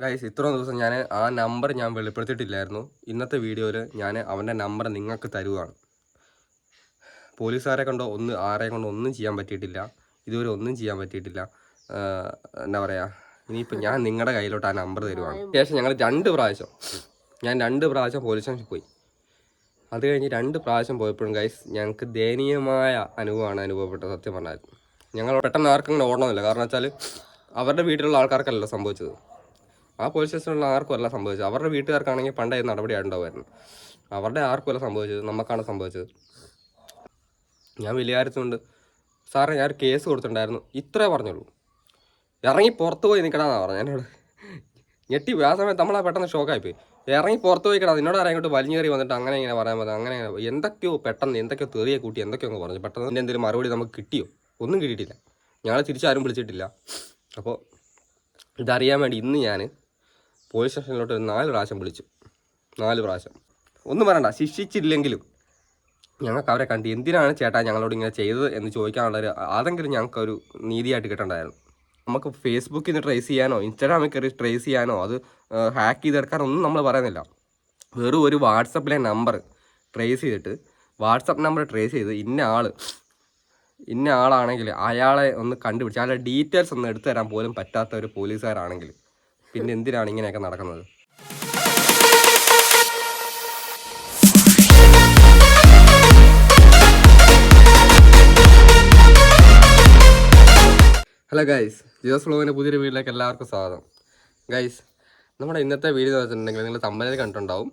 Guys ഇത്രയും ദിവസം ഞാൻ ആ നമ്പർ ഞാൻ വെളിപ്പെടുത്തിയിട്ടില്ലായിരുന്നു. ഇന്നത്തെ വീഡിയോയിൽ ഞാൻ അവന്റെ നമ്പർ നിങ്ങൾക്ക് തരുവാണ്. പോലീസുകാരെ കൊണ്ടോ ഒന്ന് ആരെ കൊണ്ടോ ഒന്നും ചെയ്യാൻ പറ്റിയിട്ടില്ല. ഇതുവരെ ഒന്നും ചെയ്യാൻ പറ്റിയിട്ടില്ല. എന്താ പറയുക ഇനിയിപ്പോൾ ഞാൻ നിങ്ങളുടെ കയ്യിലോട്ട് ആ നമ്പർ തരുവാണ്. ശേഷം ഞങ്ങൾ രണ്ട് പ്രാവശ്യം ഞാൻ രണ്ട് പ്രാവശ്യം പോലീസ് സ്റ്റേഷനിൽ പോയി. അത് കഴിഞ്ഞ് രണ്ട് പ്രാവശ്യം പോയപ്പോഴും ഗൈസ് ഞങ്ങൾക്ക് ദയനീയമായ അനുഭവമാണ് അനുഭവപ്പെട്ടത് സത്യം പറഞ്ഞാൽ. ഞങ്ങൾ പെട്ടെന്ന് ആർക്കും ഇങ്ങനെ ഓടണമെന്നില്ല കാരണം വെച്ചാൽ അവരുടെ വീട്ടിലുള്ള ആൾക്കാർക്കല്ലല്ലോ സംഭവിച്ചത്. ആ പോലീസ് സ്റ്റേഷനിലുള്ള ആർക്കും അല്ല സംഭവിച്ചത്. അവരുടെ വീട്ടുകാർക്കാണെങ്കിൽ പണ്ടേ നടപടി ഉണ്ടാവുമായിരുന്നു. അവരുടെ ആർക്കും അല്ല സംഭവിച്ചത്. നമുക്കാണ് സംഭവിച്ചത്. ഞാൻ വലിയ കാര്യത്തുണ്ട് സാറേ ഞാൻ കേസ് കൊടുത്തിട്ടുണ്ടായിരുന്നു. ഇത്രേ പറഞ്ഞുള്ളൂ. ഇറങ്ങി പുറത്ത് പോയി നിൽക്കണമെന്നാണ് പറഞ്ഞു എന്നോട് ഞെട്ടി. ആ സമയത്ത് നമ്മളാ പെട്ടെന്ന് ഷോക്കായിപ്പോയി. ഇറങ്ങി പുറത്ത് പോയി കിടാ നിന്നോട് ആരെങ്കിലും വലിഞ്ഞു കയറി വന്നിട്ട് അങ്ങനെ ഇങ്ങനെ പറയാൻ പറ്റും അങ്ങനെ എന്തൊക്കെയോ പെട്ടെന്ന് എന്തൊക്കെയോ തെറിയെ കൂട്ടി എന്തൊക്കെയോ അങ്ങ് പറഞ്ഞു. പെട്ടെന്ന് എന്റെ എന്തെങ്കിലും മറുപടി നമുക്ക് കിട്ടിയോ? ഒന്നും കിട്ടിയിട്ടില്ല. ഞങ്ങളെ തിരിച്ചാരും വിളിച്ചിട്ടില്ല. അപ്പോൾ ഇതറിയാൻ വേണ്ടി ഇന്ന് ഞാൻ പോലീസ് സ്റ്റേഷനിലോട്ട് ഒരു നാല് പ്രാവശ്യം വിളിച്ചു. നാല് പ്രാവശ്യം. ഒന്നും പറയണ്ട ശിക്ഷിച്ചില്ലെങ്കിലും ഞങ്ങൾക്ക് അവരെ കണ്ട് എന്തിനാണ് ചേട്ടാ ഞങ്ങളോട് ഇങ്ങനെ ചെയ്തത് എന്ന് ചോദിക്കാനുള്ളൊരു അതെങ്കിലും ഞങ്ങൾക്ക് ഒരു നീതിയായിട്ട് കിട്ടണ്ടായിരുന്നു. നമുക്ക് ഫേസ്ബുക്കിൽ നിന്ന് ട്രേസ് ചെയ്യാനോ ഇൻസ്റ്റാഗ്രാമിൽ കയറി ട്രേസ് ചെയ്യാനോ അത് ഹാക്ക് ചെയ്തെടുക്കാനൊന്നും നമ്മൾ പറയുന്നില്ല. വെറും ഒരു വാട്സപ്പിലെ നമ്പർ ട്രേസ് ചെയ്തിട്ട് വാട്സപ്പ് നമ്പർ ട്രേസ് ചെയ്ത് ഇന്ന ആൾ ഇന്ന ആളാണെങ്കിൽ അയാളെ ഒന്ന് കണ്ടുപിടിച്ച് അയാളുടെ ഡീറ്റെയിൽസ് ഒന്ന് എടുത്തു തരാൻ പോലും പറ്റാത്ത ഒരു പോലീസുകാരാണെങ്കിൽ പിന്നെ എന്തിനാണ് ഇങ്ങനെയൊക്കെ നടക്കുന്നത്? ഹലോ ഗൈസ് ജിയോസ് ഫ്ലോവിന്റെ പുതിയൊരു വീട്ടിലേക്ക് എല്ലാവർക്കും സ്വാഗതം. ഗൈസ് നമ്മുടെ ഇന്നത്തെ വീഡിയോ എന്ന് വെച്ചിട്ടുണ്ടെങ്കിൽ നിങ്ങൾ തമ്മിൽ കണ്ടിട്ടുണ്ടാവും.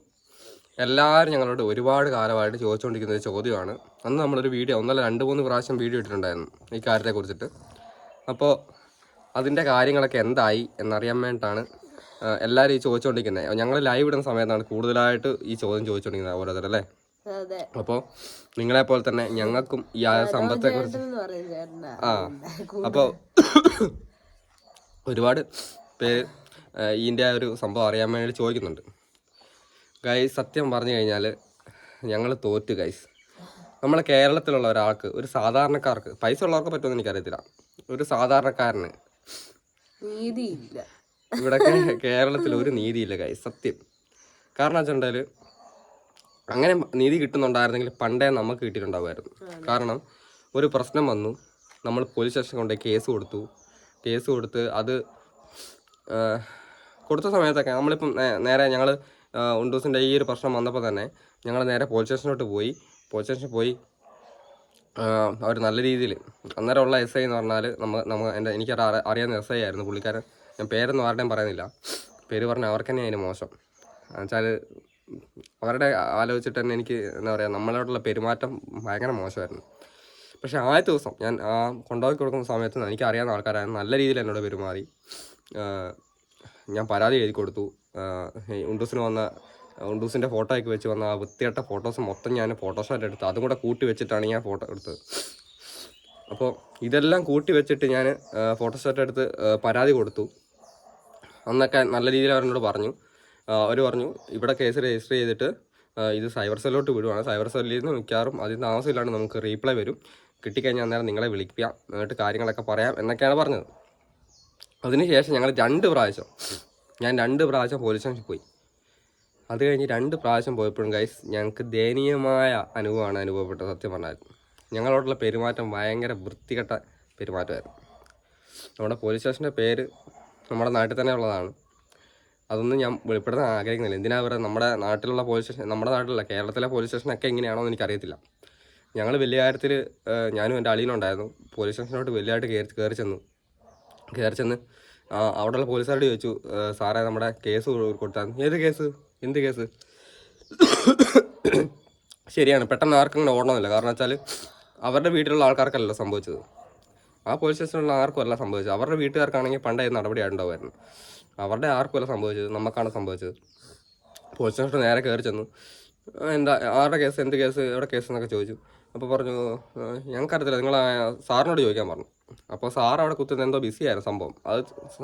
എല്ലാവരും ഞങ്ങളോട് ഒരുപാട് കാലമായിട്ട് ചോദിച്ചുകൊണ്ടിരിക്കുന്ന ഒരു ചോദ്യമാണ്. അന്ന് നമ്മളൊരു വീഡിയോ ഒന്നല്ല രണ്ട് മൂന്ന് പ്രാവശ്യം വീഡിയോ ഇട്ടിട്ടുണ്ടായിരുന്നു ഈ കാര്യത്തെക്കുറിച്ചിട്ട്. അപ്പോൾ അതിന്റെ കാര്യങ്ങളൊക്കെ എന്തായി എന്നറിയാൻ വേണ്ടിയിട്ടാണ് എല്ലാവരും ഈ ചോദിച്ചുകൊണ്ടിരിക്കുന്നത് ഞങ്ങൾ ലൈവ് ഇടുന്ന സമയത്താണ് കൂടുതലായിട്ട് ഈ ചോദ്യം ചോദിച്ചുകൊണ്ടിരിക്കുന്നത് ഓരോരുത്തർ അല്ലേ? അതെ. നിങ്ങളെ പോലെ തന്നെ ഞങ്ങൾക്കും ഈ ആ പറയും ചേട്ടനാ. ആ അപ്പോൾ ഒരുപാട് പേര് ഇതിന്റെ ആ ഒരു സംഭവം അറിയാൻ വേണ്ടി ചോദിക്കുന്നുണ്ട്. ഗൈസ് സത്യം പറഞ്ഞു കഴിഞ്ഞാൽ ഞങ്ങൾ തോറ്റു ഗൈസ് നമ്മളെ കേരളത്തിലുള്ള ഒരാൾക്ക് ഒരു സാധാരണക്കാർക്ക് പൈസ ഉള്ളവർക്ക് പറ്റുമെന്ന് എനിക്കറിയത്തില്ല. ഒരു സാധാരണക്കാരന് നീതിയില്ല. ഇവിടെ കേരളത്തിൽ ഒരു നീതിയില്ല കൈ സത്യം. കാരണം വെച്ചിട്ടുണ്ടെങ്കിൽ അങ്ങനെ നീതി കിട്ടുന്നുണ്ടായിരുന്നെങ്കിൽ പണ്ടേ നമുക്ക് കിട്ടിയിട്ടുണ്ടാവുമായിരുന്നു. കാരണം ഒരു പ്രശ്നം വന്നു. നമ്മൾ പോലീസ് സ്റ്റേഷനിൽ കൊണ്ടുപോയി കേസ് കൊടുത്തു. കേസ് കൊടുത്ത് അത് കൊടുത്ത സമയത്തൊക്കെ നമ്മളിപ്പം നേരെ ഞങ്ങൾ ഉണ്ടൂസിന്റെ ഈ ഒരു പ്രശ്നം വന്നപ്പോൾ തന്നെ ഞങ്ങൾ നേരെ പോലീസ് സ്റ്റേഷനിലോട്ട് പോയി. പോലീസ് സ്റ്റേഷനിൽ പോയി അവർ നല്ല രീതിയിൽ അന്നേരമുള്ള എസ് ഐ എന്ന് പറഞ്ഞാൽ നമ്മൾ നമ്മൾ എന്റെ എനിക്ക് അറി- അറിയാവുന്ന എസ് ഐ ആയിരുന്നു. പുള്ളിക്കാരൻ ഞാൻ പേരൊന്നും ആരുടെയും പറയുന്നില്ല. പേര് പറഞ്ഞാൽ അവർക്ക് തന്നെ അതിന് മോശം. എന്നുവെച്ചാൽ അവരുടെ ആലോചിച്ചിട്ട് തന്നെ എനിക്ക് എന്താ പറയുക നമ്മളോടുള്ള പെരുമാറ്റം ഭയങ്കര മോശമായിരുന്നു. പക്ഷേ ആദ്യത്തെ ദിവസം ഞാൻ ആ കൊണ്ടുപോയി കൊടുക്കുന്ന സമയത്ത് എനിക്ക് അറിയാവുന്ന ആൾക്കാരായിരുന്നു നല്ല രീതിയിൽ എന്നോട് പെരുമാറി. ഞാൻ പരാതി എഴുതി കൊടുത്തു. ഉണ്ടൂസിന് വന്ന ഉണ്ടൂസിന്റെ ഫോട്ടോ വെച്ച് വന്ന ആ വൃത്തികെട്ട ഫോട്ടോസ് മൊത്തം ഞാൻ ഫോട്ടോഷോട്ട് എടുത്ത്. അതും കൂടെ കൂട്ടി വെച്ചിട്ടാണ് ഞാൻ ഫോട്ടോ എടുത്തത്. അപ്പോൾ ഇതെല്ലാം കൂട്ടി വെച്ചിട്ട് ഞാൻ ഫോട്ടോഷോട്ട് എടുത്ത് പരാതി കൊടുത്തു. അന്നൊക്കെ നല്ല രീതിയിൽ അവരെന്നോട് പറഞ്ഞു. അവർ പറഞ്ഞു ഇവിടെ കേസ് രജിസ്റ്റർ ചെയ്തിട്ട് ഇത് സൈബർ സെല്ലോട്ട് വിടുവാണ്. സൈബർ സെല്ലിൽ നിന്ന് മിക്കവാറും അതിന് താമസമില്ലാണ്ട് നമുക്ക് റീപ്ലൈ വരും. കിട്ടിക്കഴിഞ്ഞാൽ അന്നേരം നിങ്ങളെ വിളിക്കാം എന്നിട്ട് കാര്യങ്ങളൊക്കെ പറയാം എന്നൊക്കെയാണ് പറഞ്ഞത്. അതിനുശേഷം ഞങ്ങൾ രണ്ട് പ്രാവശ്യം ഞാൻ രണ്ട് പ്രാവശ്യം പോലീസ് സ്റ്റേഷനിൽ പോയി. അത് കഴിഞ്ഞ് രണ്ട് പ്രാവശ്യം പോയപ്പോഴും ഗൈസ് ഞങ്ങൾക്ക് ദയനീയമായ അനുഭവമാണ് അനുഭവപ്പെട്ടത് സത്യം പറഞ്ഞാൽ. ഞങ്ങളോടുള്ള പെരുമാറ്റം ഭയങ്കര വൃത്തികെട്ട പെരുമാറ്റമായിരുന്നു. നമ്മുടെ പോലീസ് സ്റ്റേഷന്റെ പേര് നമ്മുടെ നാട്ടിൽ തന്നെ ഉള്ളതാണ്. അതൊന്നും ഞാൻ വെളിപ്പെടുത്താൻ ആഗ്രഹിക്കുന്നില്ല. എന്തിനാ പറയുക നമ്മുടെ നാട്ടിലുള്ള പോലീസ് സ്റ്റേഷൻ നമ്മുടെ നാട്ടിലുള്ള കേരളത്തിലെ പോലീസ് സ്റ്റേഷനൊക്കെ എങ്ങനെയാണോ എന്ന് എനിക്കറിയത്തില്ല. ഞങ്ങൾ വലിയ കാര്യത്തിൽ ഞാനും എന്റെ അളിയനുണ്ടായിരുന്നു. പോലീസ് സ്റ്റേഷനിലോട്ട് വലിയതായിട്ട് കയറി കയറി ചെന്നു. കയറി ചെന്ന് അവിടെയുള്ള പോലീസുകാരോട് ചോദിച്ചു "ഏ, സാറേ നമ്മുടെ കേസ് കൊടുത്താൽ ഏത് കേസ് എന്ത് കേസ്? ശരിയാണ്. പെട്ടെന്ന് ആർക്കും അങ്ങനെ ഓടണമെന്നില്ല. കാരണം വെച്ചാൽ അവരുടെ വീട്ടിലുള്ള ആൾക്കാർക്കല്ല സംഭവിച്ചത്. ആ പോലീസ് സ്റ്റേഷനിലുള്ള ആർക്കും അല്ല സംഭവിച്ചത്. അവരുടെ വീട്ടുകാർക്കാണെങ്കിൽ പണ്ടേ നടപടി ഉണ്ടാവുമായിരുന്നു അവരുടെ ആർക്കും അല്ല സംഭവിച്ചത്. നമുക്കാണ് സംഭവിച്ചത്. പോലീസ് സ്റ്റേഷനിൽ നേരെ കയറി ചെന്നു. എന്താ ആരുടെ കേസ്? എന്ത് കേസ്? എവിടെ കേസ് എന്നൊക്കെ ചോദിച്ചു. അപ്പോൾ പറഞ്ഞു "ആ, ഞങ്ങൾക്കറിയത്തില്ല നിങ്ങൾ സാറിനോട് ചോദിക്കാൻ പറഞ്ഞു. അപ്പോൾ സാർ അവിടെ കുത്തുന്ന എന്തോ ബിസി ആയിരുന്നു സംഭവം. അത്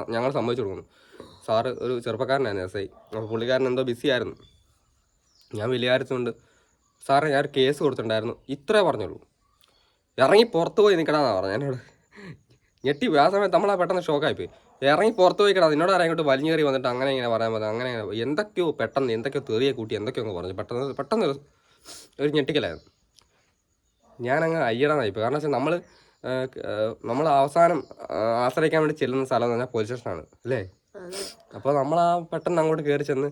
ഞങ്ങൾ സമ്മതിച്ചു കൊടുക്കുന്നു. സാറ് ഒരു ചെറുപ്പക്കാരനായിരുന്നു എസ് ഐ. അപ്പോൾ പുള്ളിക്കാരൻ എന്തോ ബിസി ആയിരുന്നു. ഞാൻ വലിയ കാര്യത്തുണ്ട് സാറേ ഞാൻ ഒരു കേസ് കൊടുത്തിട്ടുണ്ടായിരുന്നു. ഇത്രേ പറഞ്ഞുള്ളൂ. ഇറങ്ങി പുറത്ത് പോയി നിൽക്കണമെന്നാണ് പറഞ്ഞു. എന്നോട് ഞെട്ടി. പോയി. ആ സമയത്ത് നമ്മളാ പെട്ടെന്ന് ഷോക്കായിപ്പോയി ഇറങ്ങി പുറത്ത് പോയി കിടന്നു നിന്നോട് ആരാ ഇങ്ങോട്ട് കയറി വന്നിട്ട് അങ്ങനെ ഇങ്ങനെ പറയാൻ പറ്റും അങ്ങനെ എന്തൊക്കെയോ പെട്ടെന്ന് എന്തൊക്കെയോ തെറിയെ കൂട്ടി എന്തൊക്കെയോ അങ്ങ് പറഞ്ഞു. പെട്ടെന്ന് പെട്ടെന്ന് ഒരു- ഞെട്ടിക്കലായിരുന്നു. ഞാനങ്ങ് അയ്യടാന്നായിപ്പോൾ കാരണം വെച്ചാൽ നമ്മൾ നമ്മൾ അവസാനം ആശ്രയിക്കാൻ വേണ്ടി ചെല്ലുന്ന സ്ഥലം എന്ന് പറഞ്ഞാൽ പോലീസ് സ്റ്റേഷനാണ് അല്ലേ? അപ്പോൾ നമ്മൾ ആ പെട്ടെന്ന് അങ്ങോട്ട് കയറി ചെന്ന്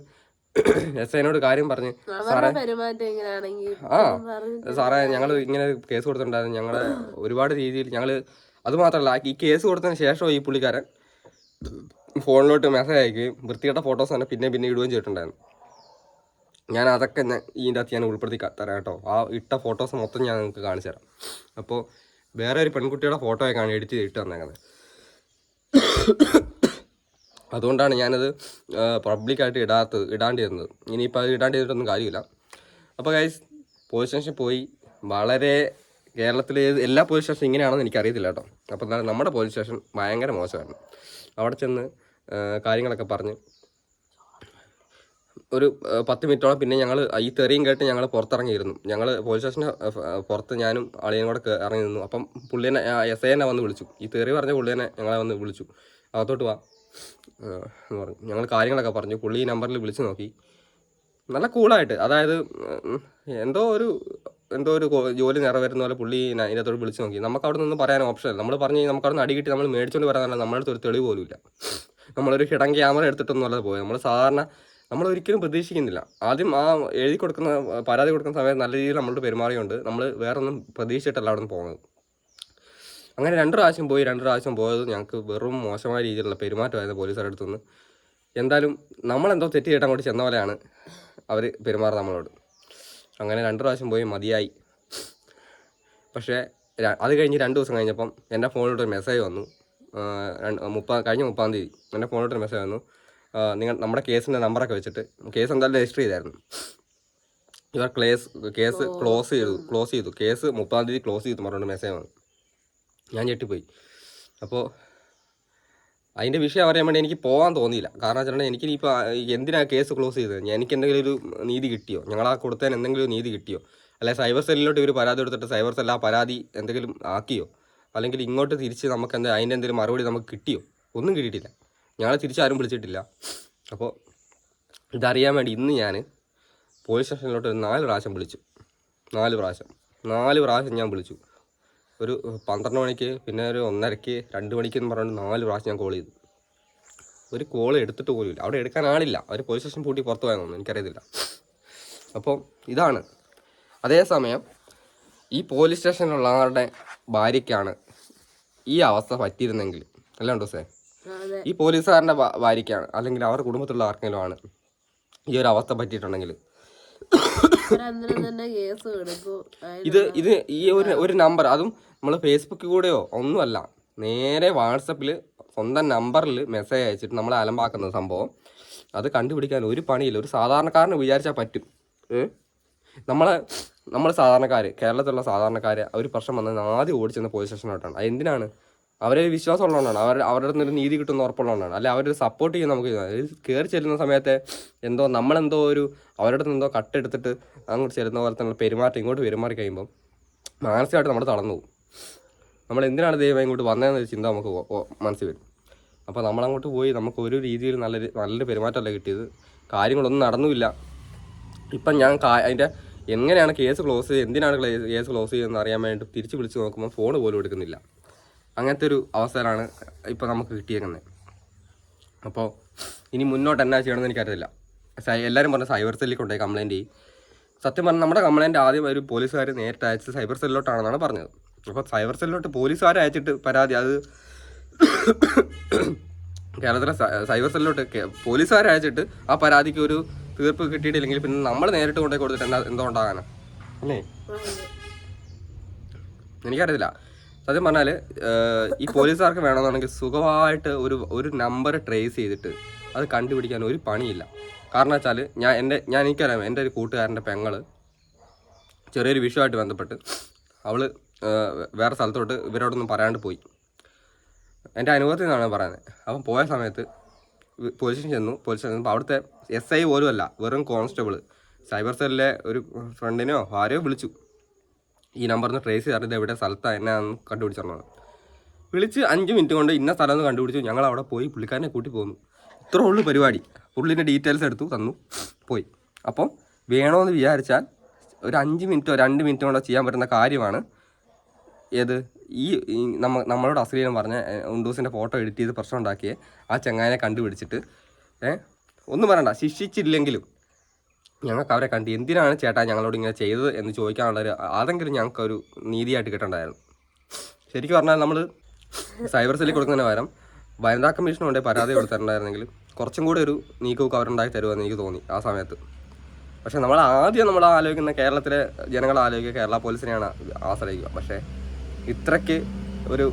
എസ് ഐനോട് കാര്യം പറഞ്ഞു സാറേ ആ സാറേ ഞങ്ങൾ ഇങ്ങനെ കേസ് കൊടുത്തിട്ടുണ്ടായിരുന്നു. ഞങ്ങളെ ഒരുപാട് രീതിയിൽ ഞങ്ങൾ അത് മാത്രമല്ല ഈ കേസ് കൊടുത്തതിന് ശേഷം ഈ പുള്ളിക്കാരൻ ഫോണിലോട്ട് മെസ്സേജ് അയക്കുകയും വൃത്തികെട്ട ഫോട്ടോസ് തന്നെ പിന്നെ പിന്നെ ഇടുകയും ചെയ്തിട്ടുണ്ടായിരുന്നു. ഞാൻ അതൊക്കെ ഞാൻ ഇതിന്റെ അകത്ത് ഞാൻ ഉൾപ്പെടുത്തി തരാം കേട്ടോ. ആ ഇട്ട ഫോട്ടോസ് മൊത്തം ഞാൻ നിങ്ങൾക്ക് കാണിച്ചു തരാം. അപ്പോൾ വേറെ ഒരു പെൺകുട്ടിയുടെ ഫോട്ടോയൊക്കെയാണ് എഡിറ്റ് ചെയ്തിട്ട് തന്നേക്കുന്നത്. അതുകൊണ്ടാണ് ഞാനത് പബ്ലിക്കായിട്ട് ഇടാത്തത് ഇടാണ്ടിരുന്നത്. ഇനിയിപ്പോൾ അത് ഇടാണ്ടിരുന്നിട്ടൊന്നും കാര്യമില്ല. അപ്പോൾ ഗൈസ് പോലീസ് സ്റ്റേഷൻ പോയി. വളരെ കേരളത്തിലെ എല്ലാ പോലീസ് സ്റ്റേഷൻ ഇങ്ങനെയാണെന്ന് എനിക്കറിയത്തില്ല കേട്ടോ. അപ്പോൾ നമ്മുടെ പോലീസ് സ്റ്റേഷൻ ഭയങ്കര മോശമായിരുന്നു അവിടെ ചെന്ന് കാര്യങ്ങളൊക്കെ പറഞ്ഞ് ഒരു പത്ത് മിനിറ്റോളം പിന്നെ ഞങ്ങൾ ഈ തെറിയും കേട്ട് ഞങ്ങൾ പുറത്തിറങ്ങിയിരുന്നു. ഞങ്ങൾ പോലീസ് സ്റ്റേഷന്റെ പുറത്ത് ഞാനും അളിയും കൂടെ ഇറങ്ങി നിന്നു. അപ്പം പുള്ളിനെ എസ് ഐ എന്നെ വന്ന് വിളിച്ചു. ഈ തെറി പറഞ്ഞ പുള്ളിനെ ഞങ്ങളെ വന്ന് വിളിച്ചു. അകത്തോട്ട് വാ. എന്ന് പറഞ്ഞു. ഞങ്ങൾ കാര്യങ്ങളൊക്കെ പറഞ്ഞു. പുള്ളി ഈ നമ്പറിൽ വിളിച്ച് നോക്കി. നല്ല കൂളായിട്ട്. അതായത് എന്തോ ഒരു എന്തോ ഒരു ജോലി നിറവേറുന്ന പോലെ പുള്ളി അതിനകത്തോട് വിളിച്ചു നോക്കി. നമുക്ക് അവിടെ നിന്ന് പറയാൻ ഇല്ല നമ്മൾ പറഞ്ഞു നമുക്ക് അവിടെ നിന്ന് അടി കിട്ടി നമ്മൾ മേടിച്ചുകൊണ്ട് വരാനല്ല നമ്മുടെ അടുത്ത് ഒരു തെളിവ് പോലും ഇല്ല. നമ്മളൊരു ഹിടൻ ക്യാമറ എടുത്തിട്ടൊന്നും അല്ല പോയത് നമ്മൾ സാധാരണ നമ്മൾ ഒരിക്കലും പ്രതീക്ഷിക്കുന്നില്ല. ആദ്യം ആ എഴുതി കൊടുക്കുന്ന പരാതി കൊടുക്കുന്ന സമയത്ത് നല്ല രീതിയിൽ നമ്മളോട് പെരുമാറിയുണ്ട് നമ്മൾ വേറൊന്നും പ്രതീക്ഷിച്ചിട്ടല്ല അവിടെ നിന്ന് പോകുന്നത് അങ്ങനെ രണ്ട് പ്രാവശ്യം പോയി രണ്ട് പ്രാവശ്യം പോയത് ഞങ്ങൾക്ക് വെറും മോശമായ രീതിയിലുള്ള പെരുമാറ്റമായിരുന്നു പോലീസുകാരുടെ അടുത്തു നിന്ന് എന്തായാലും നമ്മളെന്തോ തെറ്റ് ചെയ്തിട്ട് അങ്ങോട്ട് ചെന്ന പോലെയാണ് അവർ പെരുമാറുന്നത് നമ്മളോട്. അങ്ങനെ രണ്ട് പ്രാവശ്യം പോയി മതിയായി. പക്ഷേ അത് കഴിഞ്ഞ് രണ്ട് ദിവസം കഴിഞ്ഞപ്പം എന്റെ ഫോണിലോട്ട് ഒരു മെസ്സേജ് വന്നു. ആ, രണ്ട് മുപ്പ കഴിഞ്ഞ മുപ്പാം തീയതി എന്റെ ഫോണിലോട്ട് ഒരു മെസ്സേജ് വന്നു. നിങ്ങൾ നമ്മുടെ കേസിന്റെ നമ്പറൊക്കെ വെച്ചിട്ട് കേസ് എന്തായാലും രജിസ്റ്റർ ചെയ്തായിരുന്നു. ഇവർ ക്ലേസ് കേസ് ക്ലോസ് ചെയ്തു ക്ലോസ് ചെയ്തു. കേസ് മുപ്പതാം തീയതി ക്ലോസ് ചെയ്തു പറഞ്ഞുകൊണ്ട് മെസ്സേജ് വന്നു. ഞാൻ ഞെട്ടിപ്പോയി. അപ്പോൾ അതിന്റെ വിഷയം അറിയാൻ വേണ്ടി എനിക്ക് പോകാൻ തോന്നിയില്ല. കാരണം വെച്ചിട്ടുണ്ടെങ്കിൽ ഇപ്പോൾ എന്തിനാണ് കേസ് ക്ലോസ് ചെയ്തത്? എനിക്ക് എന്തെങ്കിലും ഒരു നീതി കിട്ടിയോ? ഞങ്ങളാ ആ കൊടുത്തതിന് എന്തെങ്കിലും നീതി കിട്ടിയോ? അല്ലെ സൈബർ സെല്ലിലോട്ട് ഇവർ പരാതി കൊടുത്തിട്ട് സൈബർ സെല്ലാ പരാതി എന്തെങ്കിലും ആക്കിയോ? അല്ലെങ്കിൽ ഇങ്ങോട്ട് തിരിച്ച് നമുക്ക് എന്താ അതിന്റെ എന്തെങ്കിലും മറുപടി നമുക്ക് കിട്ടിയോ? ഒന്നും കിട്ടിയിട്ടില്ല. ഞങ്ങളെ തിരിച്ചാരും വിളിച്ചിട്ടില്ല. അപ്പോൾ ഇതറിയാൻ വേണ്ടി ഇന്ന് ഞാൻ പോലീസ് സ്റ്റേഷനിലോട്ട് നാല് പ്രാവശ്യം വിളിച്ചു. നാല് പ്രാവശ്യം. നാല് പ്രാവശ്യം ഞാൻ വിളിച്ചു. ഒരു പന്ത്രണ്ട് മണിക്ക് പിന്നെ ഒരു ഒന്നരയ്ക്ക് രണ്ട് മണിക്ക് എന്ന് പറഞ്ഞിട്ട് നാല് പ്രാവശ്യം ഞാൻ കോൾ ചെയ്തു. ഒരു കോൾ എടുത്തിട്ട് പോലും ഇല്ല. അവിടെ എടുക്കാൻ ആളില്ല. അവർ പോലീസ് സ്റ്റേഷൻ പൂട്ടി പുറത്ത് പോയെന്നൊന്നും എനിക്കറിയത്തില്ല. അപ്പോൾ ഇതാണ്. അതേസമയം ഈ പോലീസ് സ്റ്റേഷനിലുള്ള ആളുടെ ഭാര്യയ്ക്കാണ് ഈ അവസ്ഥ പറ്റിയിരുന്നെങ്കിൽ. അല്ല സേ ഈ പോലീസുകാരന്റെ ഭാര്യയ്ക്കാണ് അല്ലെങ്കിൽ അവരുടെ കുടുംബത്തിലുള്ള ആർക്കെങ്കിലും ആണ് ഈ ഒരു അവസ്ഥ പറ്റിയിട്ടുണ്ടെങ്കിൽ അവരന്നേരം തന്നെ കേസ് എടുക്കും അതിന് ഇത് ഇത് ഈ ഒരു ഒരു നമ്പർ അതും നമ്മൾ ഫേസ്ബുക്കിൽ കൂടെയോ ഒന്നുമല്ല. നേരെ വാട്സപ്പിൽ സ്വന്തം നമ്പറിൽ മെസ്സേജ് അയച്ചിട്ട് നമ്മൾ അലമ്പാക്കുന്ന സംഭവം. അത് കണ്ടുപിടിക്കാൻ ഒരു പണിയില്ല. ഒരു സാധാരണക്കാരന് വിചാരിച്ചാൽ പറ്റും. നമ്മളെ നമ്മൾ സാധാരണക്കാർ കേരളത്തിലുള്ള സാധാരണക്കാർ ഒരു പ്രശ്നം വന്നാൽ ആദ്യം ഓടിച്ചെന്ന് പോലീസ് സ്റ്റേഷനോട്ടാണ് അത് എന്തിനാണ് അവരെ വിശ്വാസം ഉള്ളതുകൊണ്ടാണ് അവർ അവരുടെ ഒരു നീതി കിട്ടുന്ന ഉറപ്പുള്ളതുകൊണ്ടാണ് അല്ലെ അവർ സപ്പോർട്ട് ചെയ്യുന്ന നമുക്ക്. കയറി ചെല്ലുന്ന സമയത്തെ എന്തോ നമ്മളെന്തോ ഒരു അവരുടെ അടുത്ത് എന്തോ കട്ടെടുത്തിട്ട് അങ്ങോട്ട് ചെല്ലുന്ന പോലെ തന്നെ പെരുമാറ്റം ഇങ്ങോട്ട് പെരുമാറി കഴിയുമ്പോൾ മാനസികമായിട്ട് നമ്മൾ തളർന്നു പോകും. നമ്മൾ എന്തിനാണ് ദൈവം ഇങ്ങോട്ട് വന്നതെന്നൊരു ചിന്ത നമുക്ക് മനസ്സിൽ വരും. അപ്പോൾ നമ്മളങ്ങോട്ട് പോയി നമുക്ക് ഒരു രീതിയിൽ നല്ലൊരു നല്ലൊരു പെരുമാറ്റമല്ല കിട്ടിയത്? കാര്യങ്ങളൊന്നും നടന്നുമില്ല ഇപ്പം ഞാൻ അതിന്റെ എങ്ങനെയാണ് കേസ് ക്ലോസ് എന്തിനാണ് കേസ് ക്ലോസ് ചെയ്തതെന്ന് അറിയാൻ വേണ്ടി തിരിച്ച് വിളിച്ച് നോക്കുമ്പോൾ ഫോൺ പോലും എടുക്കുന്നില്ല. അങ്ങനത്തെ ഒരു അവസരമാണ് ഇപ്പോൾ നമുക്ക് കിട്ടിയേക്കുന്നത്. അപ്പോൾ ഇനി മുന്നോട്ട് എന്നാ ചെയ്യണമെന്ന് എനിക്കറിയില്ല. എല്ലാവരും പറഞ്ഞ സൈബർ സെല്ലിൽ കൊണ്ടുപോയി കംപ്ലയിന്റ് ചെയ്യും. സത്യം പറഞ്ഞാൽ നമ്മുടെ കംപ്ലയിന്റ് ആദ്യം ഒരു പോലീസുകാർ നേരിട്ട് അയച്ച് സൈബർ സെല്ലിലോട്ടാണെന്നാണ് പറഞ്ഞത്. അപ്പോൾ സൈബർ സെല്ലിലോട്ട് പോലീസുകാർ അയച്ചിട്ട് പരാതി അത് കേരളത്തിലെ സൈബർ സെല്ലിലോട്ട് പോലീസുകാർ അയച്ചിട്ട് ആ പരാതിക്ക് ഒരു തീർപ്പ് കിട്ടിയിട്ടില്ലെങ്കിൽ പിന്നെ നമ്മൾ നേരിട്ട് കൊണ്ടുപോയി കൊടുത്തിട്ട് എന്താ എന്തോ ഉണ്ടാകാനാ? അല്ലേ? എനിക്കറിയത്തില്ല സത്യം പറഞ്ഞാൽ ഈ പോലീസുകാർക്ക് വേണമെന്നുണ്ടെങ്കിൽ സുഖമായിട്ട് ഒരു ഒരു നമ്പർ ട്രേസ് ചെയ്തിട്ട് അത് കണ്ടുപിടിക്കാൻ ഒരു പണിയില്ല. കാരണം വെച്ചാൽ ഞാൻ എന്റെ ഞാൻ എനിക്കറിയാം എന്റെ ഒരു കൂട്ടുകാരന്റെ പെങ്ങൾ ചെറിയൊരു വിഷയമായിട്ട് ബന്ധപ്പെട്ട് അവൾ വേറെ സ്ഥലത്തോട്ട് ഇവരോടൊന്നും പറയാണ്ട് പോയി. എന്റെ അനുഭവത്തിൽ നിന്നാണ് പറയുന്നത്. അപ്പം പോയ സമയത്ത് പോലീസ് ചെന്നു. പോലീസ് സ്റ്റേഷൻ അവിടുത്തെ എസ് ഐ പോലും അല്ല വെറും കോൺസ്റ്റബിൾ സൈബർ സെല്ലിലെ ഒരു ഫ്രണ്ടിനോ ആരെയോ വിളിച്ചു. ഈ നമ്പറിൽ നിന്ന് ട്രേസ് ചെയ്തിട്ട് ഇത് എവിടെ സ്ഥലത്താണ് എന്നാന്ന് കണ്ടുപിടിച്ചിട്ടുള്ളത് വിളിച്ച് അഞ്ച് മിനിറ്റ് കൊണ്ട് ഇന്ന സ്ഥലം ഒന്ന് കണ്ടുപിടിച്ചു. ഞങ്ങൾ അവിടെ പോയി പുള്ളിക്കാരനെ കൂട്ടി പോന്നു. ഇത്ര ഉള്ളു പരിപാടി. പുള്ളിന്റെ ഡീറ്റെയിൽസ് എടുത്തു തന്നു പോയി. അപ്പം വേണമെന്ന് വിചാരിച്ചാൽ ഒരു അഞ്ച് മിനിറ്റോ രണ്ട് മിനിറ്റോ കൊണ്ടോ ചെയ്യാൻ പറ്റുന്ന കാര്യമാണ് ഏത്? ഈ നമ്മ നമ്മളോട് അശ്ലീലം പറഞ്ഞ ഉണ്ടൂസിന്റെ ഫോട്ടോ എഡിറ്റ് ചെയ്ത് പ്രശ്നം ഉണ്ടാക്കിയേ ആ ചങ്ങാനെ കണ്ടുപിടിച്ചിട്ട് ഏഹ് ഒന്നും പറയണ്ട. ശിക്ഷിച്ചില്ലെങ്കിലും ഞങ്ങൾക്ക് അവരെ കണ്ടി എന്തിനാണ് ചേട്ടാ ഞങ്ങളോട് ഇങ്ങനെ ചെയ്തത് എന്ന് ചോദിക്കാനുള്ള ഒരു അതെങ്കിലും ഞങ്ങൾക്ക് ഒരു നീതിയായിട്ട് കിട്ടണ്ടായിരുന്നു. ശരിക്കും പറഞ്ഞാൽ നമ്മൾ സൈബർ സെല്ലിൽ കൊടുക്കുന്നതിന് പകരം വനിതാ കമ്മീഷൻ പരാതി കൊടുത്തിട്ടുണ്ടായിരുന്നെങ്കിൽ കുറച്ചും കൂടി ഒരു നീക്കമൊക്കെ അവരുണ്ടാക്കി തരുമെന്ന് എനിക്ക് തോന്നി ആ സമയത്ത്. പക്ഷെ നമ്മൾ ആദ്യം നമ്മൾ ആലോചിക്കുന്ന കേരളത്തിലെ ജനങ്ങൾ ആലോചിക്കുക കേരള പോലീസിനെയാണ് ആശ്രയിക്കുക. പക്ഷേ ഇത്രയ്ക്ക് ഒരു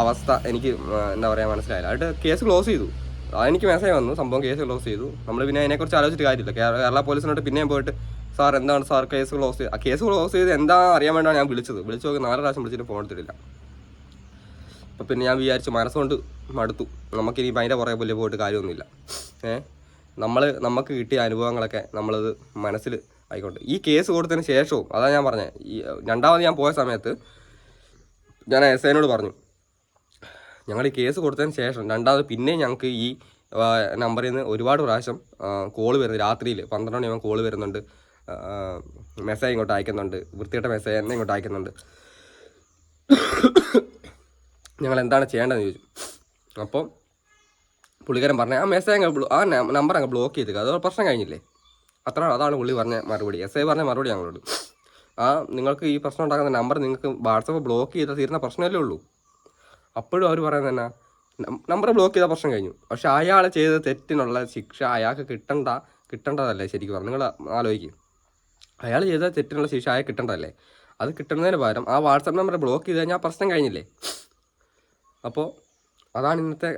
അവസ്ഥ എനിക്ക് എന്താ പറയുക മനസ്സിലായില്ല. അവിടെ കേസ് ക്ലോസ് ചെയ്തു. അതെനിക്ക് മെസ്സേജ് വന്നു. സംഭവം കേസ് ക്ലോസ് ചെയ്തു. നമ്മൾ പിന്നെ അതിനെക്കുറിച്ച് ആലോചിച്ചിട്ട് കാര്യമില്ല. കേരള പോലീസിനോട്ട് പിന്നെയും പോയിട്ട് സാർ എന്താണ് സാർ കേസ് ക്ലോസ് ചെയ്ത് ആ കേസ് ക്ലോസ് ചെയ്ത് എന്താ അറിയാൻ വേണ്ടാണ് ഞാൻ വിളിച്ചത്. വിളിച്ചു നോക്കി നാല് പ്രാവശ്യം വിളിച്ചിട്ട് ഫോൺ എടുത്തിട്ടില്ല. അപ്പോൾ പിന്നെ ഞാൻ വിചാരിച്ചു മനസ്സുകൊണ്ട് മടുത്തു. നമുക്കിനി ഭയങ്കര പുറകെ പുല്ല് പോയിട്ട് കാര്യമൊന്നുമില്ല. ഏ? നമ്മൾ നമുക്ക് കിട്ടിയ അനുഭവങ്ങളൊക്കെ നമ്മളത് മനസ്സിൽ ആയിക്കോട്ടെ ഈ കേസ് കൊടുത്തതിന് ശേഷവും അതാണ് ഞാൻ പറഞ്ഞത് ഈ രണ്ടാമത് ഞാൻ പോയ സമയത്ത് ഞാൻ എസ് ഐനോട് പറഞ്ഞു. ഞങ്ങൾ ഈ കേസ് കൊടുത്തതിന് ശേഷം രണ്ടാമത് പിന്നെ ഞങ്ങൾക്ക് ഈ നമ്പറിൽ നിന്ന് ഒരുപാട് പ്രാവശ്യം കോൾ വരുന്നു. രാത്രിയിൽ പന്ത്രണ്ട് മണിയാകുമ്പോൾ കോൾ വരുന്നുണ്ട്. മെസ്സേജ് ഇങ്ങോട്ട് അയക്കുന്നുണ്ട്. വൃത്തികെട്ട മെസ്സേജ് എന്നെ ഇങ്ങോട്ട് അയക്കുന്നുണ്ട്. ഞങ്ങൾ എന്താണ് ചെയ്യേണ്ടതെന്ന് ചോദിച്ചു. അപ്പോൾ പുള്ളിക്കാരൻ പറഞ്ഞ ആ മെസ്സേജ് അങ്ങ് ആ നമ്പർ അങ്ങ് ബ്ലോക്ക് ചെയ്തു അത് പ്രശ്നം കഴിഞ്ഞില്ലേ? അത്ര അതാണ് പുള്ളി പറഞ്ഞ മറുപടി. എസ് ഐ പറഞ്ഞ മറുപടി ഞങ്ങളോട്. ആ നിങ്ങൾക്ക് ഈ പ്രശ്നം ഉണ്ടാക്കുന്ന നമ്പർ നിങ്ങൾക്ക് വാട്സപ്പ് ബ്ലോക്ക് ചെയ്താൽ തീരുന്ന പ്രശ്നമല്ലേ ഉള്ളൂ. അപ്പോഴും അവർ പറയുന്നത് തന്നെ നമ്പർ ബ്ലോക്ക് ചെയ്ത പ്രശ്നം കഴിഞ്ഞു. പക്ഷെ അയാൾ ചെയ്ത തെറ്റിനുള്ള ശിക്ഷ അയാൾക്ക് കിട്ടണ്ട കിട്ടേണ്ടതല്ലേ ശരിക്കും പറഞ്ഞു നിങ്ങൾ ആലോചിക്കും. അയാൾ ചെയ്ത തെറ്റിനുള്ള ശിക്ഷ അയാൾ കിട്ടേണ്ടതല്ലേ? അത് കിട്ടുന്നതിന് പകരം ആ വാട്സപ്പ് നമ്പർ ബ്ലോക്ക് ചെയ്ത് കഴിഞ്ഞാൽ പ്രശ്നം കഴിഞ്ഞില്ലേ? അപ്പോൾ അതാണ് ഇന്നത്തെ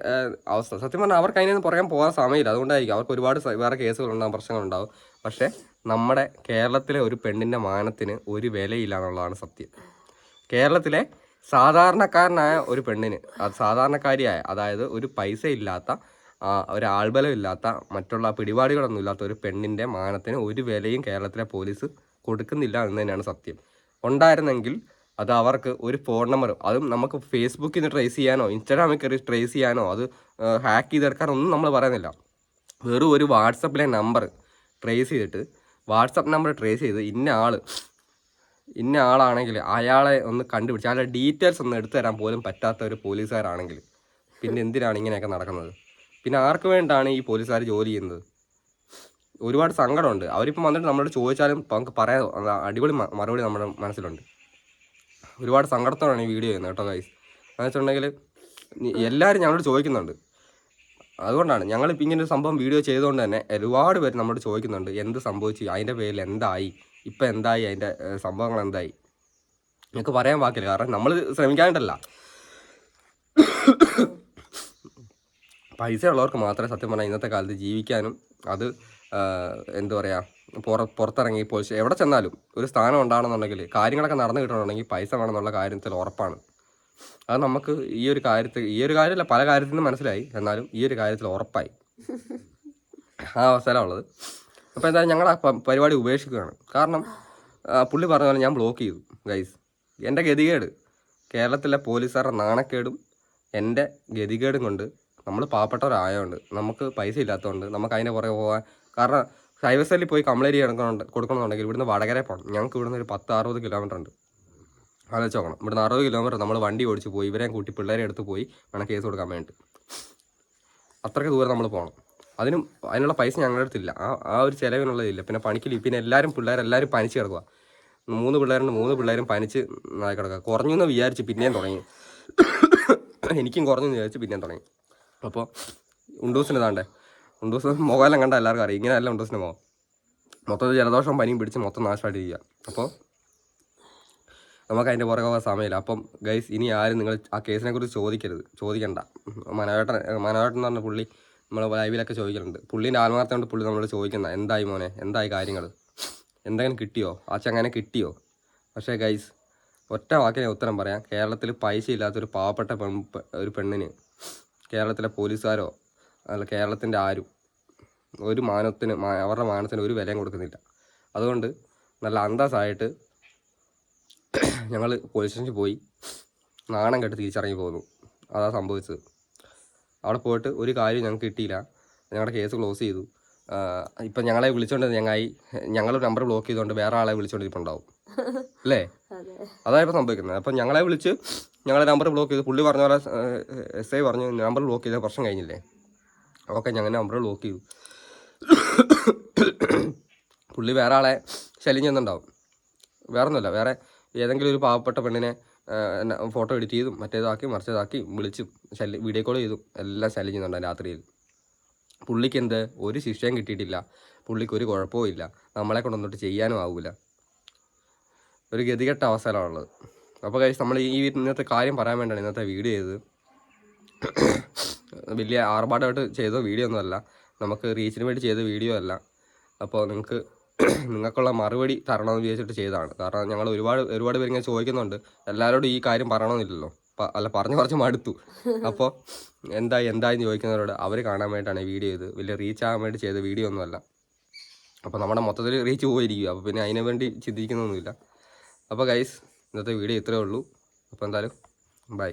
അവസ്ഥ. സത്യം പറഞ്ഞാൽ അവർക്ക് അതിനൊന്നും നിന്ന് പുറകെ പോകാൻ സമയമില്ല. അതുകൊണ്ടായിരിക്കും അവർക്ക് ഒരുപാട് വേറെ കേസുകളുണ്ടാകും പ്രശ്നങ്ങളുണ്ടാകും പക്ഷേ നമ്മുടെ കേരളത്തിലെ ഒരു പെണ്ണിന്റെ മാനത്തിന് ഒരു വിലയില്ല എന്നുള്ളതാണ് സത്യം. കേരളത്തിലെ സാധാരണക്കാരനായ ഒരു പെണ്ണിന് അത് സാധാരണക്കാരിയായ അതായത് ഒരു പൈസ ഇല്ലാത്ത ഒരു ആൾബലം ഇല്ലാത്ത മറ്റുള്ള പിടിപാടുകളൊന്നും ഇല്ലാത്ത ഒരു പെണ്ണിന്റെ മാനത്തിന് ഒരു വിലയും കേരളത്തിലെ പോലീസ് കൊടുക്കുന്നില്ല എന്ന് തന്നെയാണ് സത്യം. ഉണ്ടായിരുന്നെങ്കിൽ അത് അവർക്ക് ഒരു ഫോൺ നമ്പറും അതും നമുക്ക് ഫേസ്ബുക്കിൽ നിന്ന് ട്രേസ് ചെയ്യാനോ ഇൻസ്റ്റാഗ്രാമിൽ കയറി ട്രേസ് ചെയ്യാനോ അത് ഹാക്ക് ചെയ്തെടുക്കാനൊന്നും നമ്മൾ പറയുന്നില്ല. വെറും ഒരു വാട്സപ്പിലെ നമ്പർ ട്രേസ് ചെയ്തിട്ട് വാട്സപ്പ് നമ്പർ ട്രേസ് ചെയ്ത് ഇന്ന ആൾ ഇന്ന ആളാണെങ്കിൽ അയാളെ ഒന്ന് കണ്ടുപിടിച്ച് അയാളുടെ ഡീറ്റെയിൽസ് ഒന്ന് എടുത്തു തരാൻ പോലും പറ്റാത്ത ഒരു പോലീസുകാരാണെങ്കിൽ പിന്നെ എന്തിനാണ് ഇങ്ങനെയൊക്കെ നടക്കുന്നത്? പിന്നെ ആർക്ക് വേണ്ടിയാണ് ഈ പോലീസുകാർ ജോലി ചെയ്യുന്നത്? ഒരുപാട് സങ്കടമുണ്ട്. അവരിപ്പം വന്നിട്ട് നമ്മളോട് ചോദിച്ചാലും നമുക്ക് പറയാൻ അടിപൊളി മറുപടി നമ്മുടെ മനസ്സിലുണ്ട്. ഒരുപാട് സങ്കടത്തോടാണ് ഈ വീഡിയോ ചെയ്യുന്നത് കേട്ടോ ഗൈസ് എന്ന് വെച്ചിട്ടുണ്ടെങ്കിൽ എല്ലാവരും ഞങ്ങളോട് ചോദിക്കുന്നുണ്ട്. അതുകൊണ്ടാണ് ഞങ്ങളിപ്പോൾ ഇങ്ങനെ ഒരു സംഭവം വീഡിയോ ചെയ്തുകൊണ്ട് തന്നെ ഒരുപാട് പേര് നമ്മളോട് ചോദിക്കുന്നുണ്ട് എന്ത് സംഭവിച്ചു? അതിന്റെ പേരിൽ എന്തായി? ഇപ്പം എന്തായി? അതിന്റെ സംഭവങ്ങൾ എന്തായി? ഞങ്ങൾക്ക് പറയാൻ വാക്കില്ല കാരണം നമ്മൾ ശ്രമിക്കാണ്ടല്ല പൈസ ഉള്ളവർക്ക് മാത്രമേ സത്യം പറഞ്ഞാൽ ഇന്നത്തെ കാലത്ത് ജീവിക്കാനും അത് എന്താ പറയുക പുറ പുറത്തിറങ്ങി പോലീസ് എവിടെ ചെന്നാലും ഒരു സ്ഥാനം ഉണ്ടാകണമെന്നുണ്ടെങ്കിൽ കാര്യങ്ങളൊക്കെ നടന്നു കിട്ടണമെന്നുണ്ടെങ്കിൽ പൈസ വേണമെന്നുള്ള കാര്യത്തിൽ ഉറപ്പാണ്. അത് നമുക്ക് ഈ ഒരു കാര്യത്തിൽ ഈ ഒരു കാര്യമല്ല പല കാര്യത്തിൽ നിന്ന് മനസ്സിലായി. എന്നാലും ഈ ഒരു കാര്യത്തിൽ ഉറപ്പായി. ആ അവസരമുള്ളത് അപ്പോൾ എന്തായാലും ഞങ്ങൾ ആ പരിപാടി ഉപേക്ഷിക്കുകയാണ്. കാരണം പുള്ളി പറഞ്ഞ പോലെ ഞാൻ ബ്ലോക്ക് ചെയ്തു ഗൈസ് എന്റെ ഗതികേട് കേരളത്തിലെ പോലീസുകാരുടെ നാണക്കേടും എന്റെ ഗതികേടും കൊണ്ട് നമ്മൾ പാവപ്പെട്ടവരായതുകൊണ്ട് നമുക്ക് പൈസ ഇല്ലാത്തതുകൊണ്ട് നമുക്ക് അതിന്റെ പുറകെ പോകാൻ കാരണം സൈബർ സെല്ലിൽ പോയി കംപ്ലൈന്റ് ചെയ്യണമെന്നുണ്ട് കൊടുക്കണമെന്നുണ്ടെങ്കിൽ ഇവിടുന്ന് വടകര പോകണം ഞങ്ങൾക്ക് ഇവിടുന്ന് ഒരു പത്ത് അറുപത് കിലോമീറ്റർ ഉണ്ട്. ആലോചിച്ച് നോക്കണം. ഇവിടുന്ന് അറുപത് കിലോമീറ്റർ നമ്മൾ വണ്ടി ഓടിച്ച് പോയി ഇവരെയും കൂട്ടി പിള്ളേരെ എടുത്ത് പോയി വേണം കേസ് കൊടുക്കാൻ വേണ്ടി അത്രയ്ക്ക് ദൂരം നമ്മൾ പോകണം അതിനും അതിനുള്ള പൈസ ഞങ്ങളുടെ അടുത്തില്ല. ആ ആ ഒരു ചിലവിനുള്ളതില്ല. പിന്നെ പണിക്കില്ല. പിന്നെ എല്ലാവരും പിള്ളേരെല്ലാവരും പനിച്ച് കിടക്കുക മൂന്ന് പിള്ളേരുണ്ട്. മൂന്ന് പിള്ളേരും പനിച്ച് നായി കിടക്കുക കുറഞ്ഞു എന്ന് വിചാരിച്ച് പിന്നെയും തുടങ്ങി. എനിക്കും കുറഞ്ഞു എന്ന് വിചാരിച്ച് പിന്നെയും തുടങ്ങി. അപ്പോൾ ഉണ്ടൂസിന് താണ്ടേ ഉണ്ടൂസ് മുഖമെല്ലാം കണ്ട എല്ലാവർക്കും അറിയാം. ഇങ്ങനെയല്ല ഉണ്ടൂസിന് മുഖം. മൊത്തത്തിൽ ജലദോഷം പനിയും പിടിച്ച് മൊത്തം നാശമായിട്ടിരിക്കുക അപ്പോൾ നമുക്ക് അതിന്റെ പുറകെ പോകാൻ സമയമില്ല. അപ്പം ഗൈസ് ഇനി ആരും നിങ്ങൾ ആ കേസിനെ കുറിച്ച് ചോദിക്കരുത്. ചോദിക്കണ്ട. മനോവേട്ടൻ മനോവേട്ടൻ എന്ന് പറഞ്ഞ പുള്ളി നമ്മൾ ലൈവിലൊക്കെ ചോദിക്കലുണ്ട്. പുള്ളീന്റെ ആത്മാർത്ഥം കൊണ്ട് പുള്ളി നമ്മളോട് ചോദിക്കുന്ന എന്തായി മോനെ? എന്തായി കാര്യങ്ങൾ എന്തെങ്കിലും കിട്ടിയോ? ആ ചങ്ങനെ കിട്ടിയോ? പക്ഷേ ഗൈസ് ഒറ്റ വാക്കിനെ ഉത്തരം പറയാം. കേരളത്തിൽ പൈസ ഇല്ലാത്തൊരു പാവപ്പെട്ട പെൺ ഒരു പെണ്ണിന് കേരളത്തിലെ പോലീസുകാരോ അല്ല കേരളത്തിന്റെ ആരും ഒരു മാനത്തിന് അവരുടെ മാനത്തിന് ഒരു വിലയും കൊടുക്കുന്നില്ല. അതുകൊണ്ട് നല്ല അന്തസ്സായിട്ട് ഞങ്ങൾ പോലീസ് സ്റ്റേഷനിൽ പോയി നാണം കെട്ട് തിരിച്ചിറങ്ങി പോകുന്നു അതാ സംഭവിച്ചത്. അവിടെ പോയിട്ട് ഒരു കാര്യം ഞങ്ങൾക്ക് കിട്ടിയില്ല. ഞങ്ങളുടെ കേസ് ക്ലോസ് ചെയ്തു. ഇപ്പം ഞങ്ങളെ വിളിച്ചോണ്ട് ഞങ്ങായി ഞങ്ങൾ നമ്പർ ബ്ലോക്ക് ചെയ്തുകൊണ്ട് വേറെ ആളെ വിളിച്ചോണ്ടിരിപ്പുണ്ടാവും അല്ലേ? അതെ. അതായപ്പോൾ സംഭവിക്കുന്നത്. അപ്പം ഞങ്ങളെ വിളിച്ച് ഞങ്ങളെ നമ്പർ ബ്ലോക്ക് ചെയ്തു. പുള്ളി പറഞ്ഞ പോലെ എസ് ഐ പറഞ്ഞു നമ്പർ ബ്ലോക്ക് ചെയ്ത പ്രശ്നം കഴിഞ്ഞില്ലേ? ഓക്കെ ഞങ്ങൾ നമ്പർ ബ്ലോക്ക് ചെയ്തു. പുള്ളി വേറെ ആളെ ശല്യം ചെന്നുണ്ടാവും വേറെ ഒന്നുമല്ല വേറെ ഏതെങ്കിലും ഒരു പാവപ്പെട്ട പെണ്ണിനെ ഫോട്ടോ എഡിറ്റ് ചെയ്തും മറ്റേതാക്കി മറിച്ചതാക്കി വിളിച്ചും ശല്യം വീഡിയോ കോൾ ചെയ്തും എല്ലാം ശല്യം ചെയ്യുന്നുണ്ട് രാത്രിയിൽ. പുള്ളിക്ക് എന്ത് ഒരു ശിക്ഷയും കിട്ടിയിട്ടില്ല. പുള്ളിക്ക് ഒരു കുഴപ്പവും ഇല്ല. നമ്മളെ കൊണ്ടൊന്നിട്ട് ചെയ്യാനും ആവില്ല ഒരു ഗതികെട്ട അവസരമാണുള്ളത് അപ്പോൾ കഴിച്ച് നമ്മൾ ഈ ഇന്നത്തെ കാര്യം പറയാൻ വേണ്ടിയാണ് ഇന്നത്തെ വീഡിയോ ചെയ്തത്. വലിയ ആർഭാടമായിട്ട് ചെയ്ത വീഡിയോ ഒന്നുമല്ല. നമുക്ക് റീച്ചിന് വേണ്ടി ചെയ്ത വീഡിയോ അല്ല. അപ്പോൾ നിങ്ങൾക്ക് നിങ്ങൾക്കുള്ള മറുപടി തരണമെന്ന് വിചാരിച്ചിട്ട് ചെയ്തതാണ്. കാരണം ഞങ്ങൾ ഒരുപാട് ഒരുപാട് പേര് ഇങ്ങനെ ചോദിക്കുന്നുണ്ട്. എല്ലാവരോടും ഈ കാര്യം പറയണമെന്നില്ലല്ലോ. അല്ല പറഞ്ഞു കുറച്ച് മടുത്തു. അപ്പോൾ എന്തായി എന്തായെന്ന് ചോദിക്കുന്നവരോട് അവർ കാണാൻ വേണ്ടിയിട്ടാണ് വീഡിയോ ചെയ്ത് വലിയ റീച്ച് ആകാൻ വേണ്ടി ചെയ്ത വീഡിയോ ഒന്നുമല്ല. അപ്പോൾ നമ്മുടെ മൊത്തത്തിൽ റീച്ച് പോയിരിക്കും അപ്പോൾ പിന്നെ അതിനു വേണ്ടി ചിന്തിക്കുന്നൊന്നുമില്ല. അപ്പോൾ ഗൈസ് ഇന്നത്തെ വീഡിയോ ഇത്രയേ ഉള്ളൂ. അപ്പോൾ എന്തായാലും ബൈ